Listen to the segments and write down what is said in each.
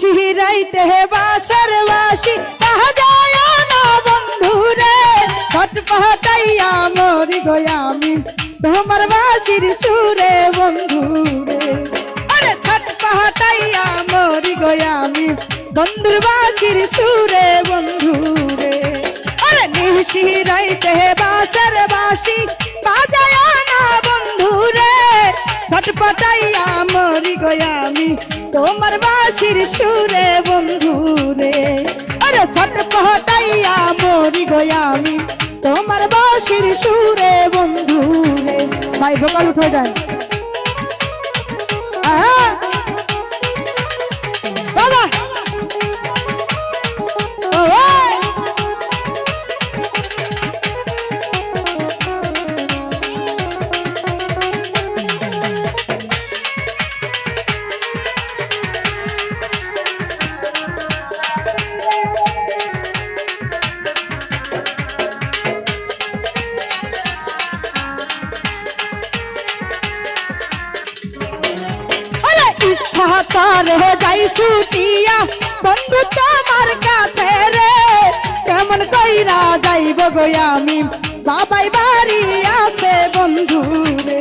নিশিরাইতে বাসর বাসি। তাহা যায় না বন্ধু রে। ছটপটাইয়া মরি গয়ামি তোমার বাসির সুরে বন্ধু রে। আরে ছটপটাইয়া মরি গয়ামি বন্ধুর বাসির সুরে বন্ধু রে। আরে নিশিরাইতে বাসর বাসি। ছটপটাইয়া মরি গয়ামি তোমার বাসির সুরে বন্ধু রে। আরে ছটপটাইয়া মরি গয়ামি তোমার বাসির সুরে বন্ধু রে। ভাই ভোকাল উঠে যায়। ইচ্ছা করে যাই ছুটিয়া বন্ধু তোমার কাছে রে কেমন কইরা যাইব গো আমি বাবাই বাড়ি আছে বন্ধু রে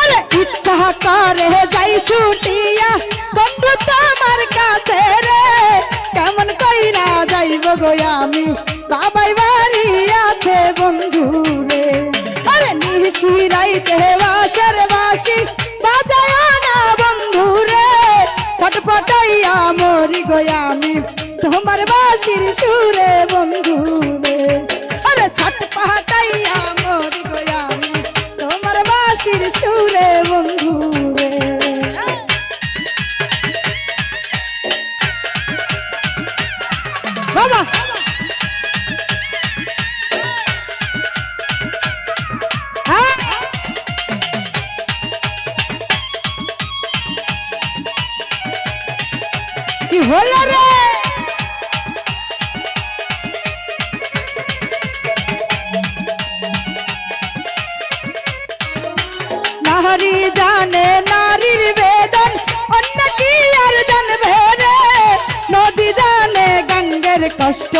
আরে ইচ্ছা করে যাই কইরা যাইব গো আমি। বাবাই বাড়ি আছে বন্ধু রে আরে নিশিরাইতে বাসর বাসি বাজায় না বন্ধু রে ছটপটাইয়া মরি গো আমি। তোমার বাসির বাবা হ্যাঁ কি হলো রে নারী জানে নারীর কষ্ট,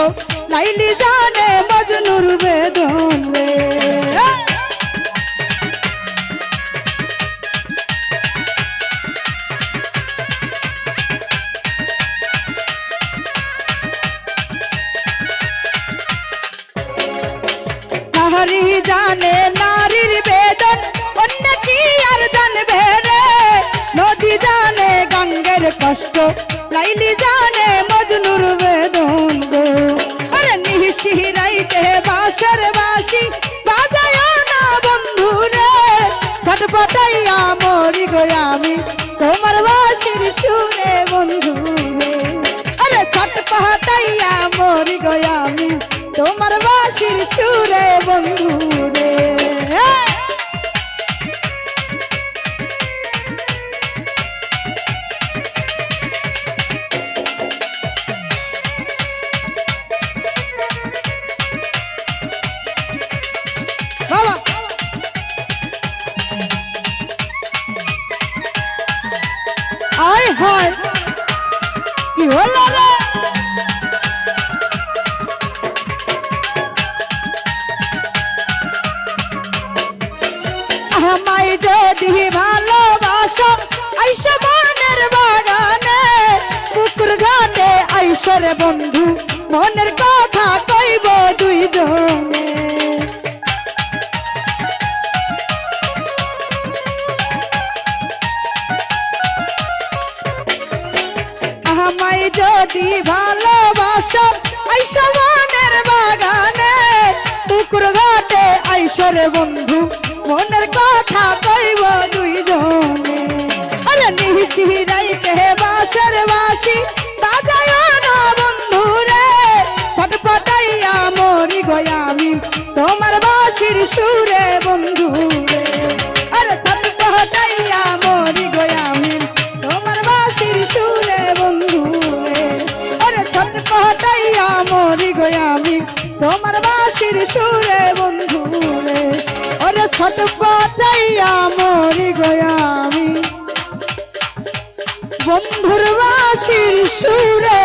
লাইলি জানে মজনুর বেদন রে। নারী জানে নারীর বেদন, অন্য কি আর জানবে রে? নদী জানে গঙ্গের কষ্ট, লাইলি জানে বাজায় না বন্ধু রে ছটপটাইয়া মরি তোমার বাসির সুরে বন্ধু রে মরি গো তোমার বাসির সুরে বন্ধু রে হলো রে। আমায় যদি ভালোবাসো আইসা মনের বাগানে। পুকুর বন্ধু মনের কথা কইব আমায় যদি ভালোবাসো, আইসা মনের বাগানে। পুকুর ঘাটে আইসরে বন্ধু, মনের কথা কইব দুইজনে। আরে নিহিসি রাইতে বাসর বাসি বাজায় না বন্ধু রে। ছটপটাইয়া মরি গয়ামি তোমার বাসির সুরে বাসির সুরে বন্ধু ওরে ছট কটাইয়া মরি গো আমি বন্ধুর বাসির সুরে